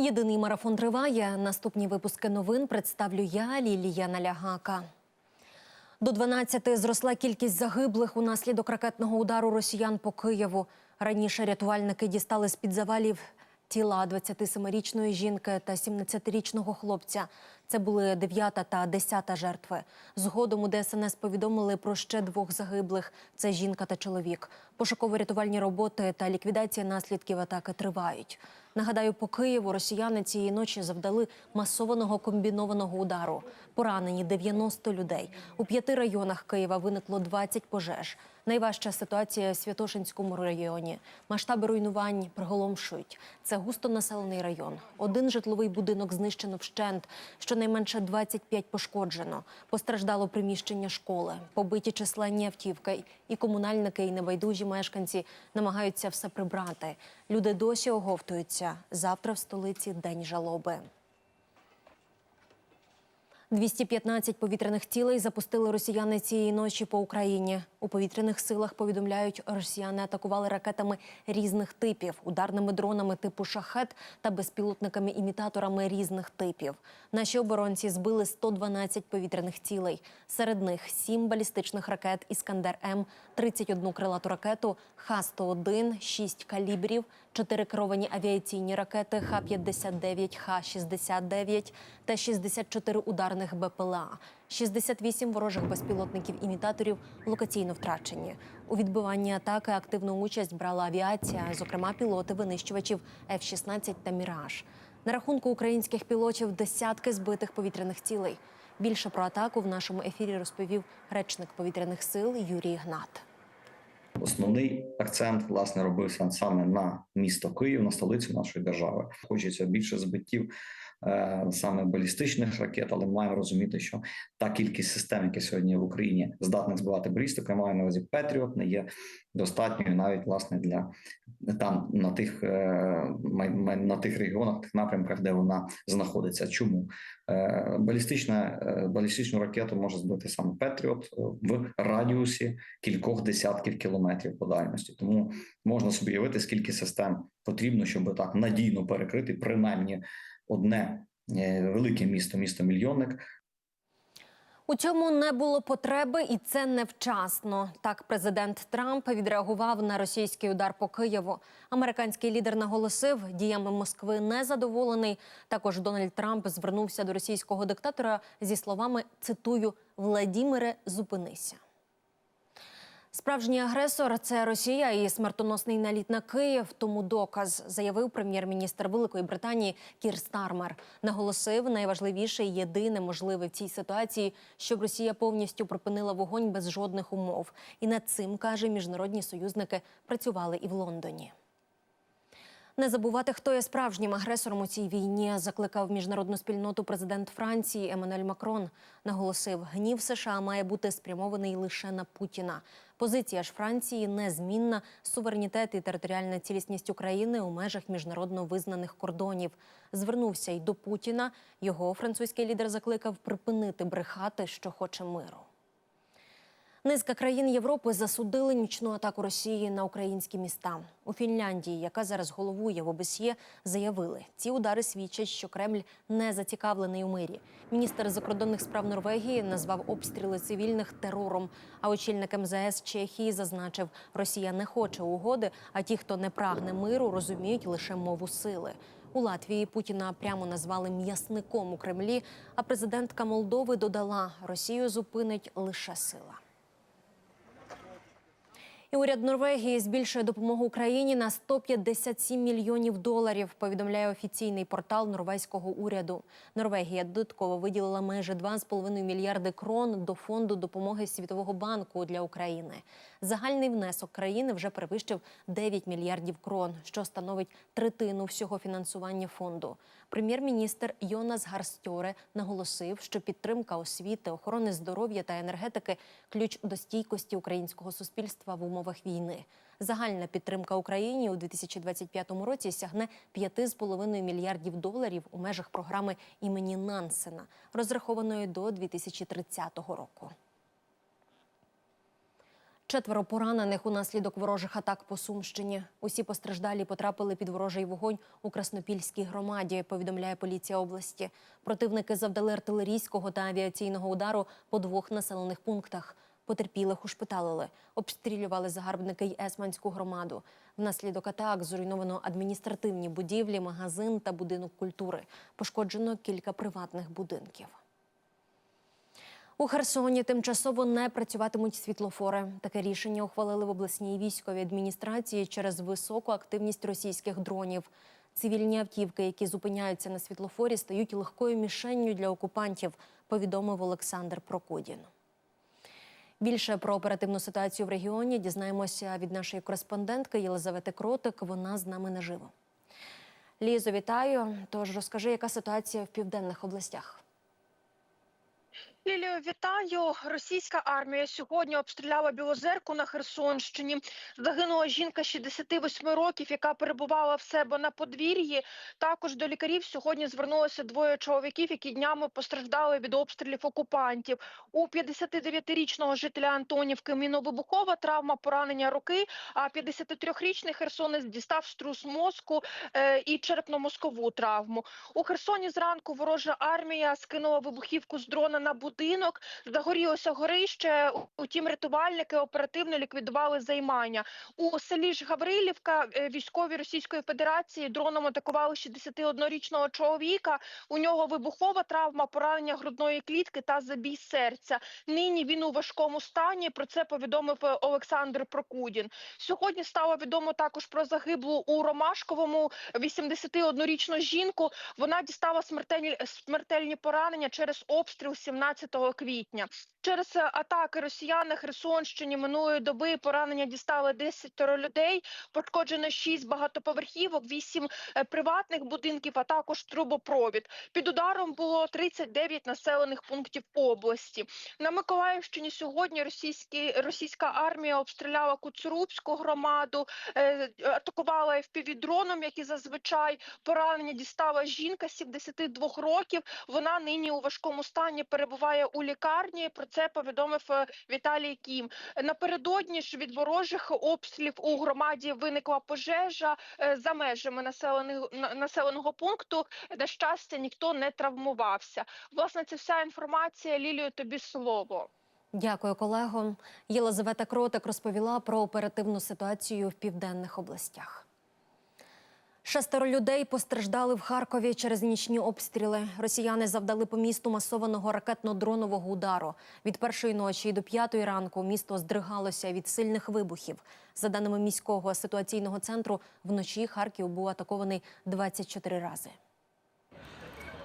Єдиний марафон триває. Наступні випуски новин представлю я, Лілія Налягака. До 12 зросла кількість загиблих унаслідок ракетного удару росіян по Києву. Раніше рятувальники дістали з-під завалів тіла 27-річної жінки та 17-річного хлопця. Це були 9 та 10 жертви. Згодом у ДСНС повідомили про ще двох загиблих. Це жінка та чоловік. Пошуково-рятувальні роботи та ліквідація наслідків атаки тривають. Нагадаю, по Києву росіяни цієї ночі завдали масованого комбінованого удару. Поранені 90 людей. У п'яти районах Києва виникло 20 пожеж. Найважча ситуація в Святошинському районі. Масштаби руйнувань приголомшують. Це густонаселений район. Один житловий будинок знищено вщент. Щонайменше 25 пошкоджено. Постраждало приміщення школи, побиті численні автівки. І комунальники, і небайдужі мешканці намагаються все прибрати. Люди досі оговтуються. Завтра в столиці день жалоби. 215 повітряних цілей запустили росіяни цієї ночі по Україні. У повітряних силах повідомляють, росіяни атакували ракетами різних типів, ударними дронами типу шахет та безпілотниками-імітаторами різних типів. Наші оборонці збили 112 повітряних цілей. Серед них 7 балістичних ракет Іскандер М, 31 крилату ракету, Х-101, 6 калібрів, 4 керовані авіаційні ракети Х-59, Х-69 та 64 ударних БПЛА. 68 ворожих безпілотників-імітаторів локаційно втрачені. У відбиванні атаки активну участь брала авіація, зокрема пілоти винищувачів F-16 та Міраж. На рахунку українських пілотів десятки збитих повітряних цілей. Більше про атаку в нашому ефірі розповів речник повітряних сил Юрій Гнат. Основний акцент власне робився саме на місто Київ, на столицю нашої держави. Хочеться більше збиттів саме балістичних ракет, але маємо розуміти, що та кількість систем, які сьогодні в Україні здатних збивати балістику, я маю на увазі Петріот, не є достатньою навіть власне для там на тих е, на тих регіонах, тих напрямках, де вона знаходиться. Чому Е, балістична е, балістичну ракету може збити саме Петріот е, в радіусі кількох десятків кілометрів по дальності. Тому можна собі уявити, скільки систем потрібно, щоб так надійно перекрити принаймні одне е, велике місто, місто мільйонник, У цьому не було потреби, і це невчасно. Так, президент Трамп відреагував на російський удар по Києву. Американський лідер наголосив, діями Москви незадоволений. Також Дональд Трамп звернувся до російського диктатора зі словами цитую Владімире, зупинися. Справжній агресор це Росія і смертоносний наліт на Київ. Тому доказ заявив прем'єр-міністр Великої Британії Кір Стармер. Наголосив, найважливіше і єдине можливе в цій ситуації, щоб Росія повністю припинила вогонь без жодних умов. І над цим каже міжнародні союзники працювали і в Лондоні. Не забувати, хто є справжнім агресором у цій війні, закликав міжнародну спільноту президент Франції Еммануель Макрон. Наголосив, гнів США має бути спрямований лише на Путіна. Позиція ж Франції незмінна. Суверенітет і територіальна цілісність України у межах міжнародно визнаних кордонів. Звернувся й до Путіна. Його французький лідер закликав припинити брехати, що хоче миру. Низка країн Європи засудили нічну атаку Росії на українські міста. У Фінляндії, яка зараз головує в ОБСЄ, заявили, ці удари свідчать, що Кремль не зацікавлений у мирі. Міністр закордонних справ Норвегії назвав обстріли цивільних терором. А очільник МЗС Чехії зазначив, Росія не хоче угоди, а ті, хто не прагне миру, розуміють лише мову сили. У Латвії Путіна прямо назвали м'ясником у Кремлі. А президентка Молдови додала, Росію зупинить лише сила. І уряд Норвегії збільшує допомогу Україні на 157 мільйонів доларів. Повідомляє офіційний портал норвезького уряду. Норвегія додатково виділила майже 2,5 мільярди крон до фонду допомоги Світового банку для України. Загальний внесок країни вже перевищив 9 мільярдів крон, що становить третину всього фінансування фонду. Прем'єр-міністр Йонас Гарстьоре наголосив, що підтримка освіти, охорони здоров'я та енергетики ключ до стійкості українського суспільства в умовах війни. Загальна підтримка Україні у 2025 році сягне 5,5 мільярдів доларів у межах програми імені Нансена, розрахованої до 2030 року. Четверо поранених унаслідок ворожих атак по Сумщині. Усі постраждалі потрапили під ворожий вогонь у Краснопільській громаді. Повідомляє поліція області. Противники завдали артилерійського та авіаційного удару по двох населених пунктах. Потерпілих ушпиталили, обстрілювали загарбники й Есманську громаду. Внаслідок атак зруйновано адміністративні будівлі, магазин та будинок культури. Пошкоджено кілька приватних будинків. У Херсоні тимчасово не працюватимуть світлофори. Таке рішення ухвалили в обласній військовій адміністрації через високу активність російських дронів. Цивільні автівки, які зупиняються на світлофорі, стають легкою мішенню для окупантів, повідомив Олександр Прокудін. Більше про оперативну ситуацію в регіоні дізнаємося від нашої кореспондентки Єлизавети Кротик. Вона з нами наживо. Лізо, вітаю. Тож розкажи, яка ситуація в південних областях. Лілію, вітаю. Російська армія сьогодні обстріляла Білозерку на Херсонщині. Загинула жінка 68 років, яка перебувала в себе на подвір'ї. Також до лікарів сьогодні звернулося двоє чоловіків, які днями постраждали від обстрілів окупантів. У 59-річного жителя Антонівки міновибухова травма поранення руки, а 53-річний херсонець дістав струс мозку е, і черепно-мозкову травму. У Херсоні зранку ворожа армія скинула вибухівку з дрона на будинок. Загорілося горище. Утім, рятувальники оперативно ліквідували займання. У селі ж Гаврилівка е, військові Російської Федерації дроном атакували 61-річного чоловіка. У нього вибухова травма, поранення грудної клітки та забій серця. Нині він у важкому стані. Про це повідомив е, Олександр Прокудін. Сьогодні стало відомо також про загиблу у Ромашковому 81-річну жінку. Вона дістала смертельні, смертельні поранення через обстріл 17 квітня. Через е, атаки росіян на Херсонщині минулої доби поранення дістали 10 людей. Пошкоджено 6 багатоповерхівок, 8 е, приватних будинків, а також трубопровід. Під ударом було 39 населених пунктів області. На Миколаївщині сьогодні російські, російська армія обстріляла Куцурубську громаду, е, атакувала FPV-дроном, як і зазвичай. Поранення дістала жінка 72 років. Вона нині у важкому стані перебуває у лікарні. Про це повідомив е, Віталій Кім. Напередодні ж від ворожих обстрілів у громаді виникла пожежа е, за межами населених на- населеного пункту. На щастя, ніхто не травмувався. Власне, це вся інформація. Лілію, тобі слово. Дякую, колего. Єлизавета Кротик розповіла про оперативну ситуацію в південних областях. Шестеро людей постраждали в Харкові через нічні обстріли. Росіяни завдали по місту масованого ракетно-дронового удару. Від першої ночі до п'ятої ранку місто здригалося від сильних вибухів. За даними міського ситуаційного центру, вночі Харків був атакований 24 рази.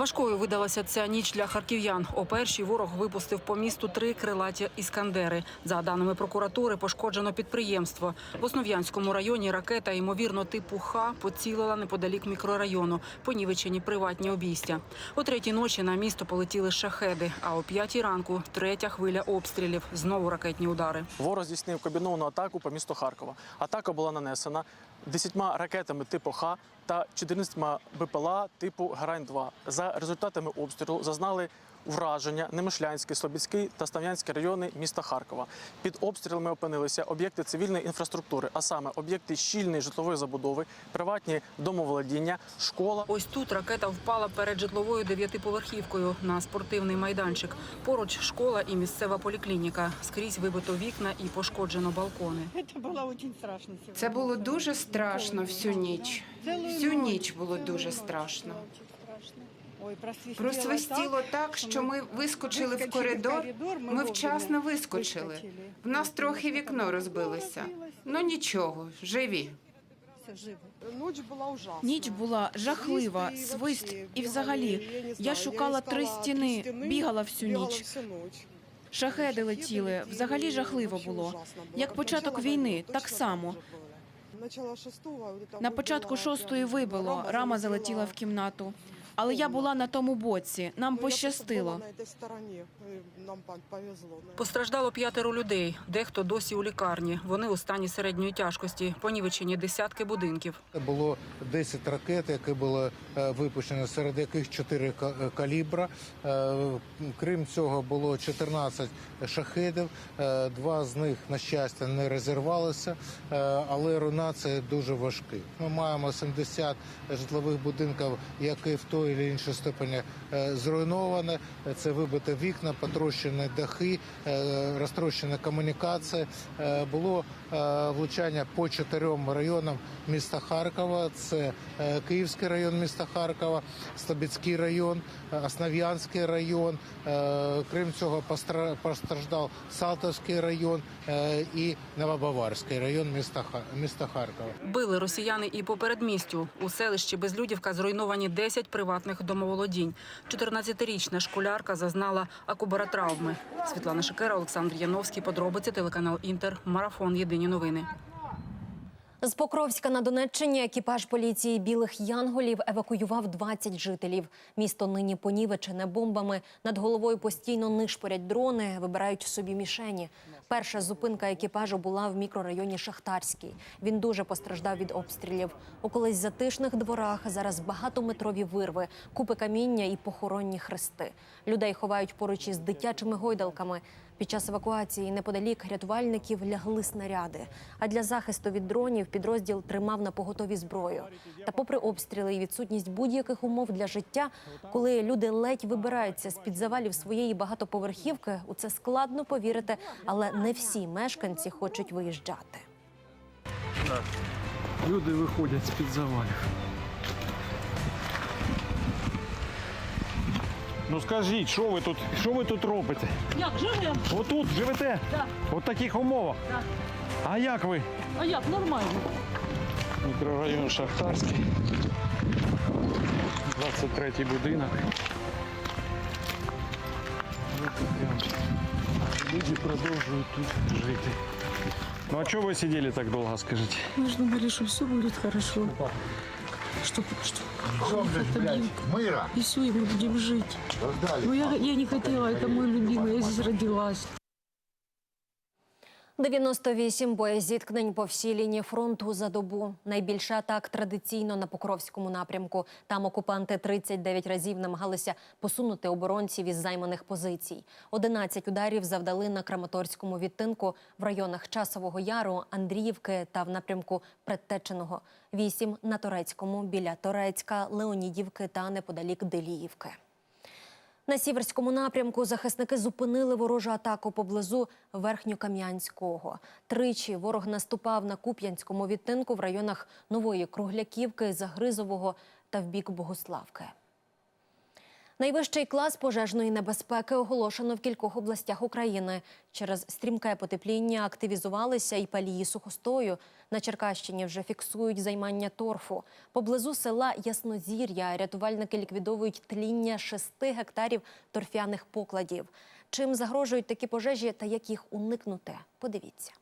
Важкою видалася ця ніч для харків'ян. О першій ворог випустив по місту три крилаті іскандери. За даними прокуратури, пошкоджено підприємство. В Основ'янському районі ракета, ймовірно, типу Х, поцілила неподалік мікрорайону. Понівечені приватні обійстя. О третій ночі на місто полетіли шахеди. А о п'ятій ранку третя хвиля обстрілів. Знову ракетні удари. Ворог здійснив комбіновану атаку по місту Харкова. Атака була нанесена 10 ракетами типу Х та 14 БПЛА типу Грань-2. За результатами обстрілу зазнали враження Немишлянський, Слобідський та Ставнянський райони міста Харкова. Під обстрілами опинилися об'єкти цивільної інфраструктури, а саме об'єкти щільної житлової забудови, приватні домоволодіння, школа. Ось тут ракета впала перед житловою дев'ятиповерхівкою на спортивний майданчик. Поруч школа і місцева поліклініка. Скрізь вибито вікна і пошкоджено балкони. Це було дуже страшно. Це було дуже страшно всю ніч. Всю ніч, ніч було дуже страшно. було дуже страшно. Ой, просвистіло Просвистіло так, що ми вискочили в коридор. Ми вчасно вискочили. В нас трохи вікно розбилося. Ну нічого, живі. Ніч була ужасна. Ніч була жахлива, свист і взагалі. Я шукала три стіни, бігала всю ніч. Шахеди летіли, взагалі жахливо було. Як початок війни, так само. На початку шостої вибило, рама залетіла в кімнату. Але я була на тому боці. Нам Ну, я просто пощастило. была на этой стороне. э, Нам пон- повезло. наверное. Постраждало п'ятеро людей. Дехто досі у лікарні. Вони у стані середньої тяжкості. Понівечені десятки будинків. Було 10 ракет, які були е, випущені, серед яких 4 ка- е, калібра. Е, Крім цього, було 14 шахедів. Е, Два з них, на щастя, не розірвалися, е, але руйнація дуже важкі. Ми маємо 70 житлових будинків, які в той чи іншій степені е, зруйновані. Це вибиті вікна, потрощені дахи, е, розтрощені комунікації. Е, Було влучання по чотирьом районам міста Харкова. Це Київський район міста Харкова, Слобідський район, Основ'янський район. Крім цього, постраждав Салтовський район і Новобаварський район міста Харкова. Били росіяни і по передмістю. У селищі Безлюдівка зруйновані 10 приватних домоволодінь. 14-річна школярка зазнала акубаротравми. Світлана Шикера, Олександр Яновський. Подробиці телеканал Інтер. Марафон. Єдині новини. З Покровська на Донеччині екіпаж поліції білих янголів евакуював 20 жителів. Місто нині понівечене бомбами. Над головою постійно нишпорять дрони, вибирають собі мішені. Перша зупинка екіпажу була в мікрорайоні Шахтарський. Він дуже постраждав від обстрілів. У колись затишних дворах зараз багатометрові вирви, купи каміння і похоронні хрести. Людей ховають поруч із дитячими гойдалками. Під час евакуації неподалік рятувальників лягли снаряди. А для захисту від дронів підрозділ тримав на поготові зброю. Та, попри обстріли і відсутність будь-яких умов для життя, коли люди ледь вибираються з під завалів своєї багатоповерхівки, у це складно повірити, але не всі мешканці хочуть виїжджати. Люди виходять з-під завалів. Ну скажіть, що ви тут, що ви тут робите? Як живемо? Отут живете? Так. От таких умовах? Так. А як ви? А як нормально? Мікрорайон Шахтарський. 23-й будинок. Люди продовжують тут жити. Ну а чого ви сиділи так довго, скажіть? Мы же думали, что все будет хорошо. Что, что, Мира! и все, и мы будем жить. Но я, я не хотела, это мой любимый, я здесь родилась. 98 боєзіткнень по всій лінії фронту за добу. Найбільше атак традиційно на Покровському напрямку. Там окупанти 39 разів намагалися посунути оборонців із займаних позицій. 11 ударів завдали на Краматорському відтинку в районах Часового Яру, Андріївки та в напрямку Предтеченого. 8 на Торецькому біля Торецька, Леонідівки та неподалік Деліївки. На сіверському напрямку захисники зупинили ворожу атаку поблизу Верхньокам'янського. Тричі ворог наступав на Куп'янському відтинку в районах Нової Кругляківки, Загризового та в бік Богославки. Найвищий клас пожежної небезпеки оголошено в кількох областях України. Через стрімке потепління активізувалися і палії сухостою. На Черкащині вже фіксують займання торфу. Поблизу села Яснозір'я рятувальники ліквідовують тління 6 гектарів торфяних покладів. Чим загрожують такі пожежі та як їх уникнути? Подивіться.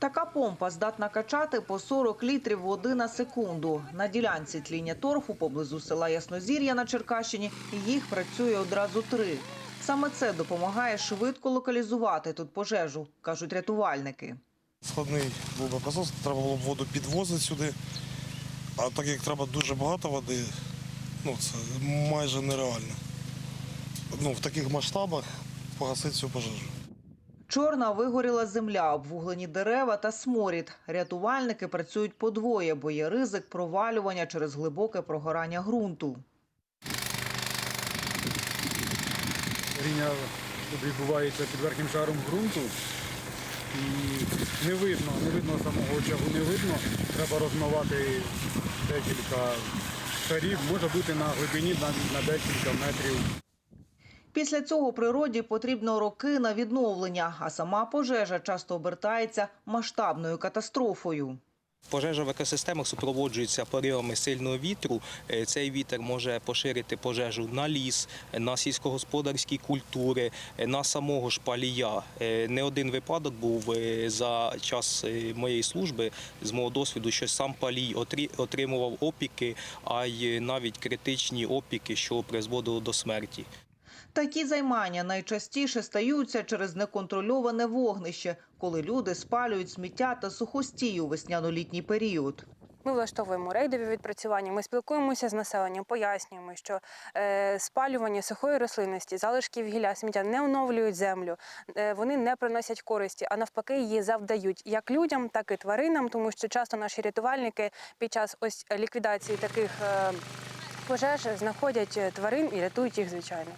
Така помпа здатна качати по 40 літрів води на секунду. На ділянці тління торфу поблизу села Яснозір'я на Черкащині їх працює одразу три. Саме це допомагає швидко локалізувати тут пожежу, кажуть рятувальники. Складний був би процес, треба було б воду підвозити сюди. А так як треба дуже багато води, ну це майже нереально. Ну, в таких масштабах погасити цю пожежу. Чорна вигоріла земля, обвуглені дерева та сморід. Рятувальники працюють подвоє, бо є ризик провалювання через глибоке прогорання ґрунту. Ріння відбувається під верхнім шаром ґрунту. І не видно, не видно самого очагу, не видно. Треба розмивати декілька шарів, може бути на глибині на, на декілька метрів. Після цього природі потрібно роки на відновлення, а сама пожежа часто обертається масштабною катастрофою. Пожежа в екосистемах супроводжується поривами сильного вітру. Е, Цей вітер може поширити пожежу на ліс, на сільськогосподарські культури, е, на самого ж палія. Е, Не один випадок був за час моєї служби з мого досвіду, що сам палій отримував опіки, а й навіть критичні опіки, що призводило до смерті. Такі займання найчастіше стаються через неконтрольоване вогнище, коли люди спалюють сміття та сухостій у весняно-літній період. Ми влаштовуємо рейдові відпрацювання. Ми спілкуємося з населенням, пояснюємо, що е, спалювання сухої рослинності, залишків гілля, сміття не оновлюють землю, е, вони не приносять користі, а навпаки, її завдають як людям, так і тваринам, тому що часто наші рятувальники під час ось ліквідації таких е, пожеж знаходять тварин і рятують їх звичайно.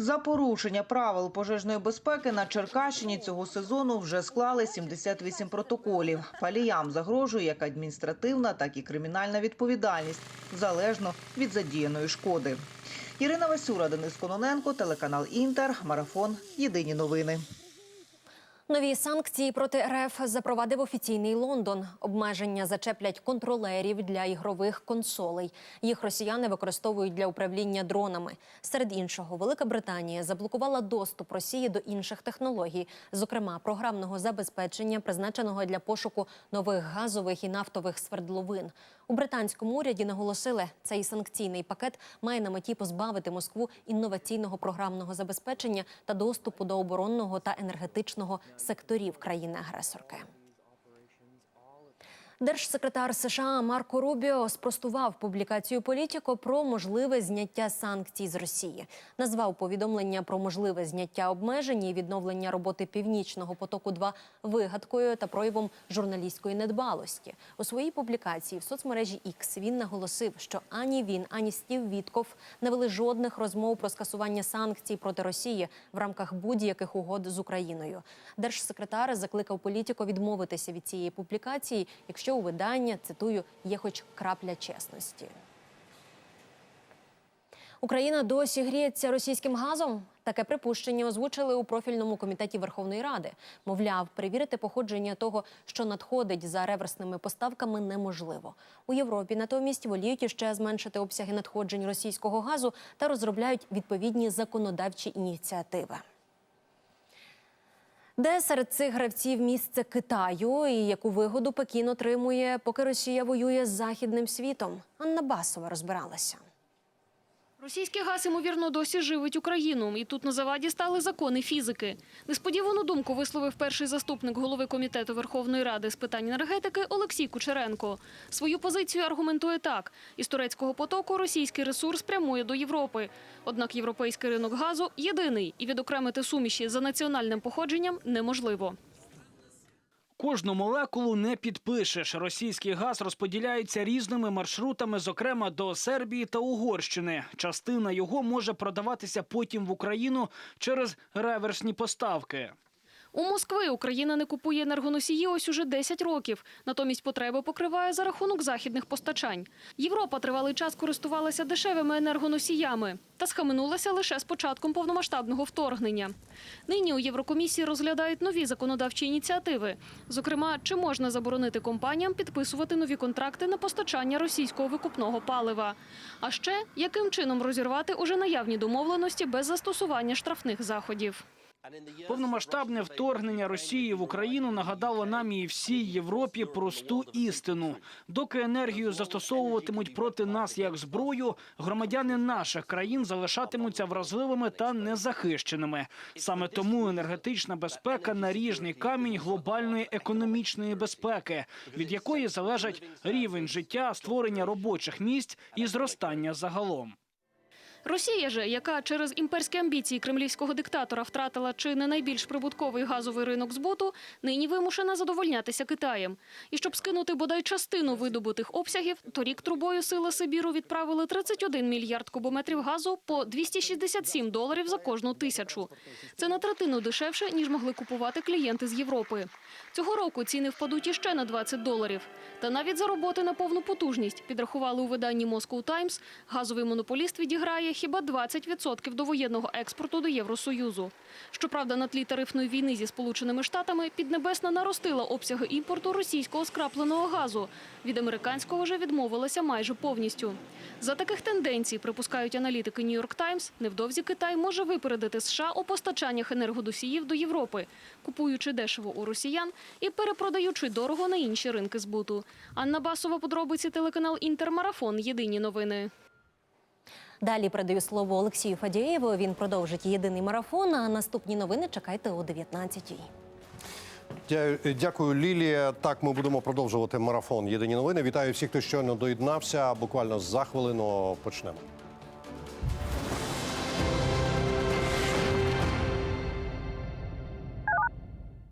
За порушення правил пожежної безпеки на Черкащині цього сезону вже склали 78 протоколів. Паліям загрожує як адміністративна, так і кримінальна відповідальність, залежно від задіяної шкоди. Ірина Васюра, Денис Кононенко, телеканал Інтер, Марафон. Єдині новини. Нові санкції проти РФ запровадив офіційний Лондон. Обмеження зачеплять контролерів для ігрових консолей. Їх росіяни використовують для управління дронами. Серед іншого, Велика Британія заблокувала доступ Росії до інших технологій, зокрема програмного забезпечення, призначеного для пошуку нових газових і нафтових свердловин. У британському уряді наголосили, цей санкційний пакет має на меті позбавити Москву інноваційного програмного забезпечення та доступу до оборонного та енергетичного секторів країни-агресорки. Держсекретар США Марко Рубіо спростував публікацію політіко про можливе зняття санкцій з Росії. Назвав повідомлення про можливе зняття обмежень і відновлення роботи північного потоку 2 вигадкою та проявом журналістської недбалості. У своїй публікації в соцмережі X він наголосив, що ані він, ані Стів Вітков не вели жодних розмов про скасування санкцій проти Росії в рамках будь-яких угод з Україною. Держсекретар закликав політико відмовитися від цієї публікації, якщо у видання цитую є хоч крапля чесності. Україна досі гріється російським газом. Таке припущення озвучили у профільному комітеті Верховної Ради. Мовляв, перевірити походження того, що надходить за реверсними поставками, неможливо. У Європі натомість воліють іще зменшити обсяги надходжень російського газу та розробляють відповідні законодавчі ініціативи. Де серед цих гравців місце Китаю і яку вигоду Пекін отримує, поки Росія воює з західним світом? Анна Басова розбиралася. Російський газ, ймовірно, досі живить Україну, і тут на заваді стали закони фізики. Несподівану думку висловив перший заступник голови комітету Верховної Ради з питань енергетики Олексій Кучеренко. Свою позицію аргументує так: із турецького потоку російський ресурс прямує до Європи. Однак європейський ринок газу єдиний, і відокремити суміші за національним походженням неможливо. Кожну молекулу не підпишеш. Російський газ розподіляється різними маршрутами, зокрема до Сербії та Угорщини. Частина його може продаватися потім в Україну через реверсні поставки. У Москви Україна не купує енергоносії ось уже 10 років. Натомість потреби покриває за рахунок західних постачань. Європа тривалий час користувалася дешевими енергоносіями та схаменулася лише з початком повномасштабного вторгнення. Нині у Єврокомісії розглядають нові законодавчі ініціативи. Зокрема, чи можна заборонити компаніям підписувати нові контракти на постачання російського викупного палива. А ще яким чином розірвати уже наявні домовленості без застосування штрафних заходів. Повномасштабне вторгнення Росії в Україну нагадало нам і всій Європі просту істину. Доки енергію застосовуватимуть проти нас як зброю, громадяни наших країн залишатимуться вразливими та незахищеними. Саме тому енергетична безпека наріжний камінь глобальної економічної безпеки, від якої залежать рівень життя, створення робочих місць і зростання загалом. Росія же, яка через імперські амбіції кремлівського диктатора втратила чи не найбільш прибутковий газовий ринок збуту, нині вимушена задовольнятися Китаєм. І щоб скинути бодай частину видобутих обсягів, торік трубою сили Сибіру відправили 31 мільярд кубометрів газу по 267 доларів за кожну тисячу. Це на третину дешевше, ніж могли купувати клієнти з Європи. Цього року ціни впадуть іще на 20 доларів. Та навіть за роботи на повну потужність, підрахували у виданні Moscow Times, газовий монополіст відіграє вистачає хіба 20% довоєнного експорту до Євросоюзу. Щоправда, на тлі тарифної війни зі Сполученими Штатами Піднебесна наростила обсяги імпорту російського скрапленого газу. Від американського же відмовилася майже повністю. За таких тенденцій, припускають аналітики Нью-Йорк Таймс, невдовзі Китай може випередити США у постачаннях енергодосіїв до Європи, купуючи дешево у росіян і перепродаючи дорого на інші ринки збуту. Анна Басова, подробиці телеканал Інтермарафон. Єдині новини. Далі передаю слово Олексію Фадієву. Він продовжить єдиний марафон. А наступні новини чекайте о 19-й. Дякую, Лілія. Так, ми будемо продовжувати марафон. Єдині новини. Вітаю всіх, хто щойно доєднався. Буквально за хвилину почнемо.